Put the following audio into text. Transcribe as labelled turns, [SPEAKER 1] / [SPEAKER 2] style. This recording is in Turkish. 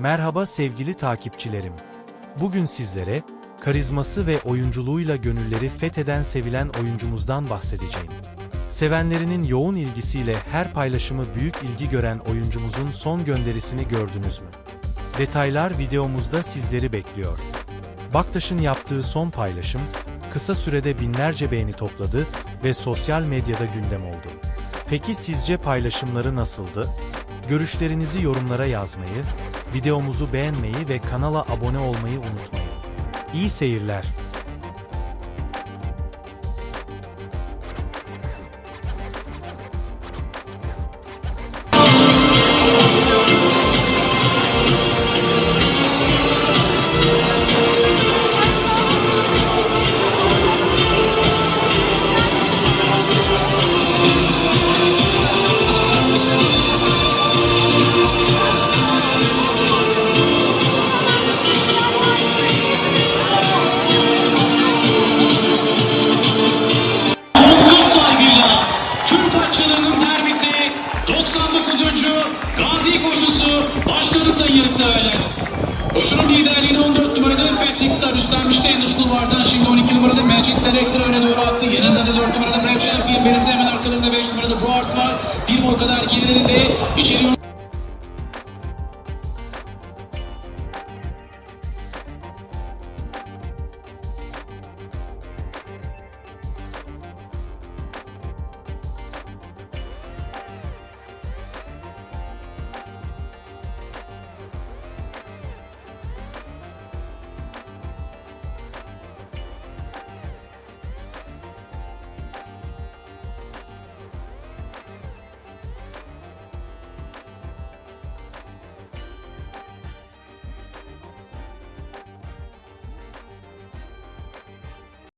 [SPEAKER 1] Merhaba sevgili takipçilerim. Bugün sizlere karizması ve oyunculuğuyla gönülleri fetheden sevilen oyuncumuzdan bahsedeceğim. Sevenlerinin yoğun ilgisiyle her paylaşımı büyük ilgi gören oyuncumuzun son gönderisini gördünüz mü? Detaylar videomuzda sizleri bekliyor. Baktaş'ın yaptığı son paylaşım, kısa sürede binlerce beğeni topladı ve sosyal medyada gündem oldu. Peki sizce paylaşımları nasıldı? Görüşlerinizi yorumlara yazmayı, videomuzu beğenmeyi ve kanala abone olmayı unutmayın. İyi seyirler.
[SPEAKER 2] Gazi koşusu başladı sayın yarışseverler. Koşunun liderliğini 14 numarada Patrick Star üstlenmişti en dış kulvardan. Şimdi 12 numarada Magic Selector öne doğru attı. Yanında da 4 numarada Brad Sheffield. Benim de hemen arkalarında 5 numarada Boars var. Bir boy kadar gerilerinde içeri